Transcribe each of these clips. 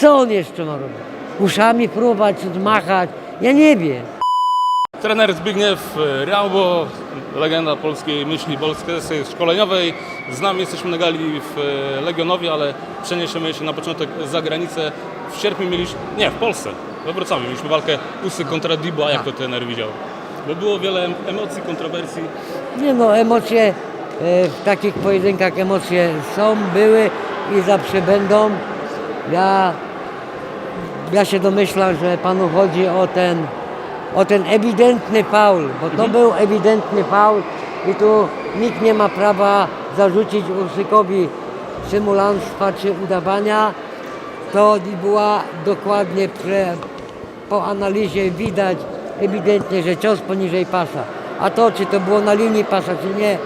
Co on jeszcze ma robić? Uszami próbować, machać? Ja nie wiem. Trener Zbigniew e, Riaubo, legenda polskiej myśli polskiej szkoleniowej. Z nami jesteśmy na gali w e, Legionowie, ale przeniesiemy się na początek za granicę. W sierpniu mieliśmy, nie, w Polsce, we Wrocławiu mieliśmy walkę Usy kontra Dibu, a jak to trener widział? Bo było wiele em- emocji, kontrowersji. Nie no, emocje e, w takich pojedynkach emocje są, były i zawsze będą. Ja, ja się domyślam, że panu chodzi o ten, o ten ewidentny faul, bo to był ewidentny faul i tu nikt nie ma prawa zarzucić Ursykowi symulanstwa czy udawania. To była dokładnie pre, po analizie widać ewidentnie, że cios poniżej pasa. A to, czy to było na linii pasa, czy nie,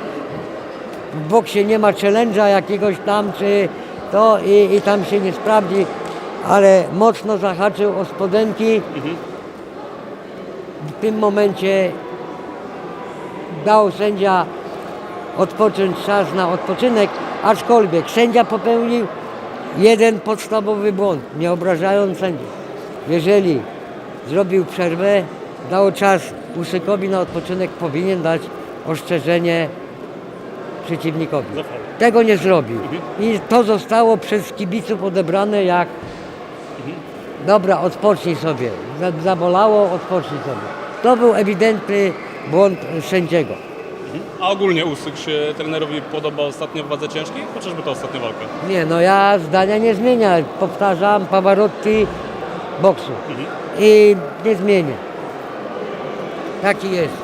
w boksie nie ma challenge'a jakiegoś tam, czy to i, i tam się nie sprawdzi, ale mocno zahaczył o spodenki. W tym momencie dał sędzia odpocząć czas na odpoczynek, aczkolwiek sędzia popełnił jeden podstawowy błąd, nie obrażając sędziów. Jeżeli zrobił przerwę, dał czas Usykowi na odpoczynek, powinien dać ostrzeżenie przeciwnikowi. Tego nie zrobił. I to zostało przez kibiców odebrane jak dobra, odpocznij sobie. Za- Zabolało, odpocznij sobie. To był ewidentny błąd sędziego. A ogólnie Usyk się trenerowi podoba ostatnio w wadze ciężkiej? Chociażby ta ostatnia walka. Nie, no ja zdania nie zmieniam. Powtarzam, Pavarotti boksu. I nie zmienię. Taki jest.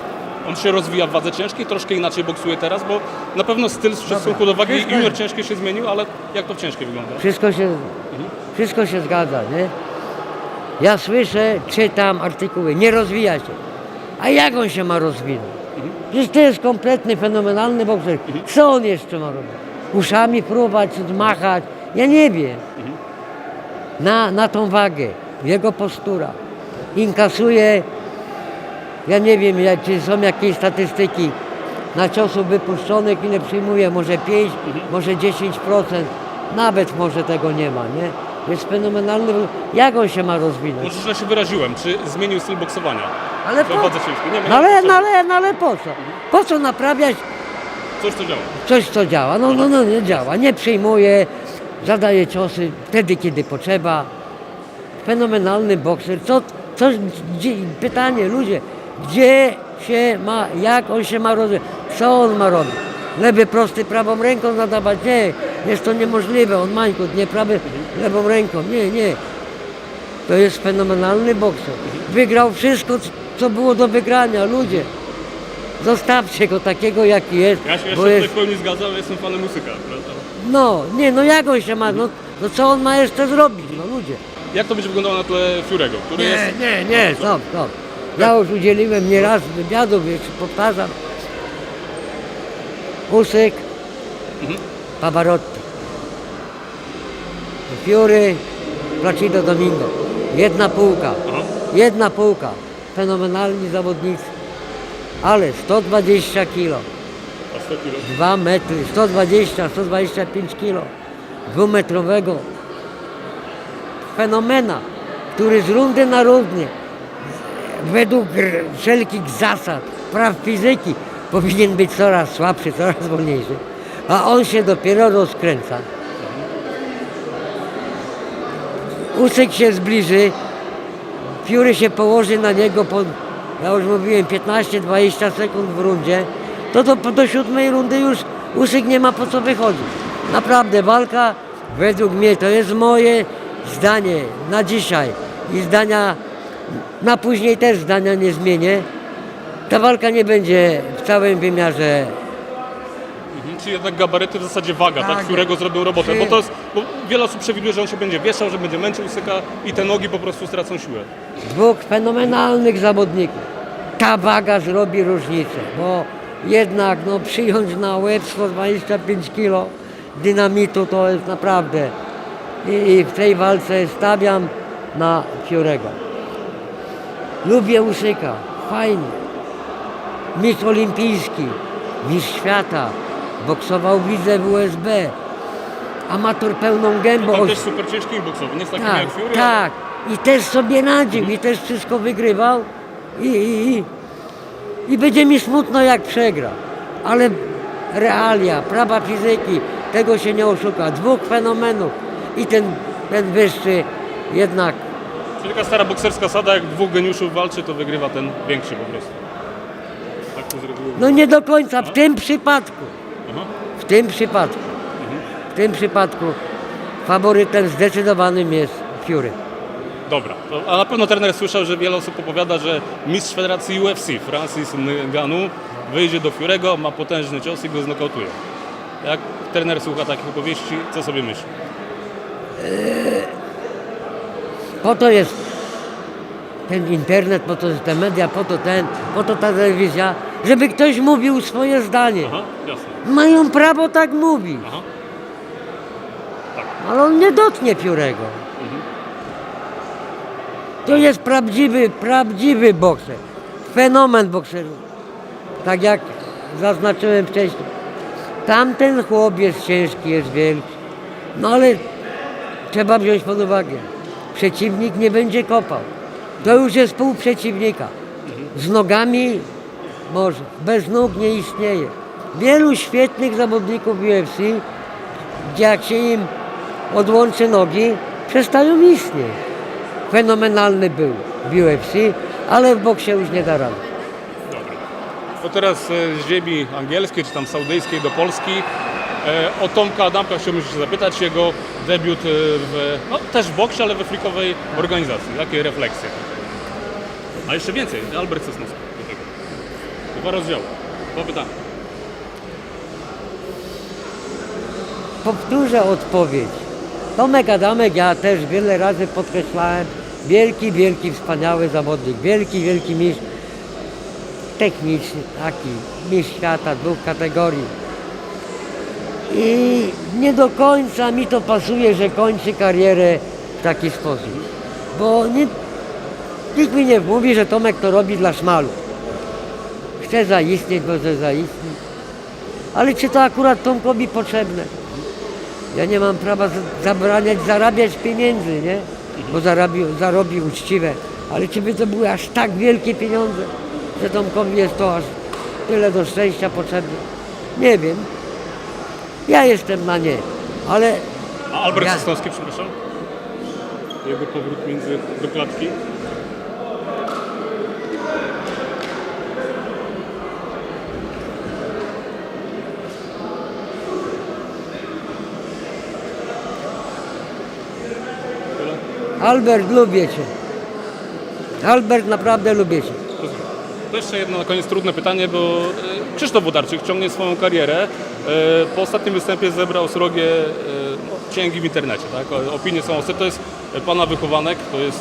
On się rozwija w wadze ciężkiej, troszkę inaczej boksuje teraz, bo na pewno styl w stosunku do wagi Wszystko- junior ciężkiej się zmienił, ale jak to w ciężkiej wygląda? Wszystko się, wszystko się zgadza, nie? Ja słyszę, czytam artykuły, nie rozwija się. A jak on się ma rozwinąć? Przecież to jest kompletny, fenomenalny bokser. Co on jeszcze ma robić? Uszami próbować, machać? Ja nie wiem. Na, na tą wagę, jego postura. Inkasuje, ja nie wiem, czy są jakieś statystyki na ciosów wypuszczonych, ile przyjmuje, może 5, może 10%, nawet może tego nie ma, nie? Jest fenomenalny, jak on się ma rozwinąć? Może źle się wyraziłem, czy zmienił styl boksowania? Ale po, wadze ciężkiej? Nie, no ale, co? no ale, no ale po co? Po co naprawiać Coś to działa. coś, co działa? No, no, no nie działa, nie przyjmuje, zadaje ciosy wtedy, kiedy potrzeba. Fenomenalny bokser. Co, co, gdzie, pytanie, ludzie, gdzie się ma, jak on się ma rozwijać? Co on ma robić? Lewy prosty prawą ręką zadawać? Nie, jest to niemożliwe. On mańkut, nie prawy lewą ręką. Nie, nie. To jest fenomenalny bokser. Wygrał wszystko, co było do wygrania. Ludzie, zostawcie go takiego, jaki jest. Ja się, ja się bo jest w pełni zgadzam, jestem fanem muzyka. Prawda? no, nie, no jak on się ma, no, no co on ma jeszcze zrobić, no ludzie. Jak to będzie wyglądało na tle Fiurego, który Nie, jest... nie, nie, stop, stop. Ja już udzieliłem nieraz wywiadów, jeszcze powtarzam. Usyk, Pavarotti. Fiury, Placido Domingo. Jedna półka, jedna półka. Fenomenalni zawodnicy. Ale 120 kilo. A 100 kilo. 2 metry, 120, 125 kilo, dwumetrowego fenomena, który z rundy na rundę, według r- wszelkich zasad, praw fizyki, powinien być coraz słabszy, coraz wolniejszy, a on się dopiero rozkręca. Usyk się zbliży, Pióry się położy na niego po, ja już mówiłem, 15-20 sekund w rundzie, to do, do siódmej rundy już Usyk nie ma po co wychodzić. Naprawdę walka, według mnie, to jest moje zdanie na dzisiaj i zdania, na później też zdania nie zmienię. Ta walka nie będzie w całym wymiarze. Czy jednak gabaryty, w zasadzie waga, tak? Tak. Fiurego zrobił robotę, Czy- bo to jest... Bo wiele osób przewiduje, że on się będzie wieszał, że będzie męczył Usyka i te nogi po prostu stracą siłę. dwóch fenomenalnych zawodników. Ta waga zrobi różnicę, bo jednak no, przyjąć na łeb 125 kg dynamitu to jest naprawdę. I, I w tej walce stawiam na Fiorego. Lubię Usyka, fajnie. Mistrz olimpijski, mistrz świata, boksował widzę w USB. amator pełną gębą. Oś- też super ciężkim boksowy, nie jest taki tak, jak Fury. tak. I też sobie radził, i też wszystko wygrywał. I, i, i, I będzie mi smutno, jak przegra. Ale realia, prawa fizyki, tego się nie oszuka. Dwóch fenomenów. I ten, ten wyższy jednak Czyli taka stara bokserska sada, jak dwóch geniuszów walczy, to wygrywa ten większy po prostu. Tak to z reguły. No nie do końca w tym przypadku. W tym przypadku. W tym przypadku faworytem zdecydowanym jest Fury. Dobra, a na pewno trener słyszał, że wiele osób opowiada, że mistrz federacji UFC, Francis Ngannou, wyjdzie do Fiorego, ma potężny cios i go znokautuje. Jak trener słucha takich opowieści, co sobie myśli? Po to jest ten internet, po to jest te media, po to ten, po to ta telewizja, żeby ktoś mówił swoje zdanie. Aha, jasne. Mają prawo tak mówić, Aha. ale on nie dotknie Fiurego. To jest prawdziwy, prawdziwy bokser. Fenomen bokserów. Tak jak zaznaczyłem wcześniej. Tamten chłop jest ciężki, jest wielki. No ale trzeba wziąć pod uwagę. Przeciwnik nie będzie kopał. To już jest pół przeciwnika. Z nogami może, bez nóg nie istnieje. Wielu świetnych zawodników UFC, jak się im odłączy nogi, przestają istnieć. Fenomenalny był w UFC, ale w boksie już nie da rady. To teraz e, z ziemi angielskiej czy tam saudyjskiej do Polski. E, O Tomka Adamka chciałbym się zapytać, jego debiut e, w, no, też w boksie, ale we frikowej organizacji. Jakie refleksje? A jeszcze więcej, Albert Sosnowski rozdziały, dwa pytania. Powtórzę odpowiedź. Tomek Adamek, ja też wiele razy podkreślałem, wielki, wielki, wspaniały zawodnik, wielki, wielki mistrz techniczny, taki mistrz świata dwóch kategorii. I nie do końca mi to pasuje, że kończy karierę w taki sposób. Bo nie, nikt mi nie mówi, że Tomek to robi dla szmalu. Chce zaistnieć, może zaistnieć. Ale czy to akurat Tomkowi potrzebne? Ja nie mam prawa zabraniać zarabiać pieniędzy, nie? Bo zarobił, zarobił uczciwe. Ale czy by to były aż tak wielkie pieniądze, że Tomkowi jest to aż tyle do szczęścia potrzebne? Nie wiem. Ja jestem na nie, ale A Albert Ja- Sosnowski, przepraszam? Jego powrót między, do klatki. Albert lubię Cię. Albert naprawdę lubię Cię. To jeszcze jedno na koniec trudne pytanie, bo e, Krzysztof Wodarczyk ciągnie swoją karierę. E, Po ostatnim występie zebrał srogie e, no, księgi w internecie. Tak? O- Opinie są ostre. To jest e, pana wychowanek, to jest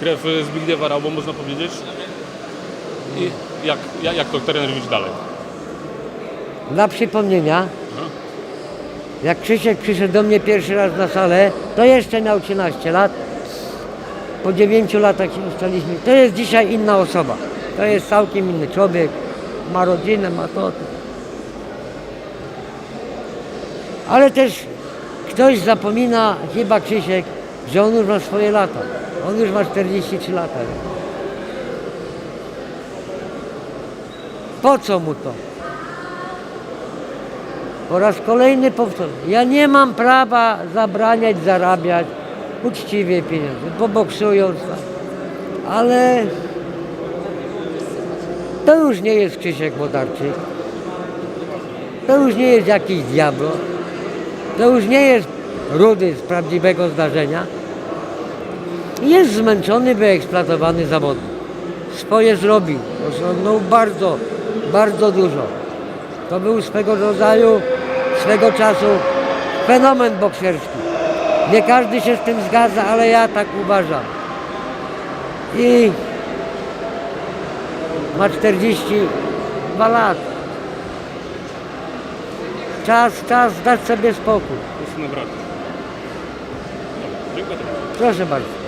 krew e, Zbigniewa Raubo, można powiedzieć. I jak, jak, jak to trener widzi dalej? Dla przypomnienia, jak Krzysiek przyszedł do mnie pierwszy raz na salę, to jeszcze miał 13 lat. Po 9 latach się ustaliśmy. To jest dzisiaj inna osoba. To jest całkiem inny człowiek. Ma rodzinę, ma to. Ale też ktoś zapomina, chyba Krzysiek, że on już ma swoje lata. On już ma 43 lata. Po co mu to? Po raz kolejny powtórzę. Ja nie mam prawa zabraniać zarabiać uczciwie pieniądze, bo boksując, tak. ale to już nie jest Krzysiek Wodarczyk. To już nie jest jakiś diablo. To już nie jest rudy z prawdziwego zdarzenia. Jest zmęczony, wyeksploatowany zawodnik. Swoje zrobił. Osiągnął bardzo, bardzo dużo. To był swego rodzaju, swego czasu fenomen bokserski. Nie każdy się z tym zgadza, ale ja tak uważam. I ma 42 lata. Czas, czas dać sobie spokój. Dobra, Dziękuję. Proszę bardzo.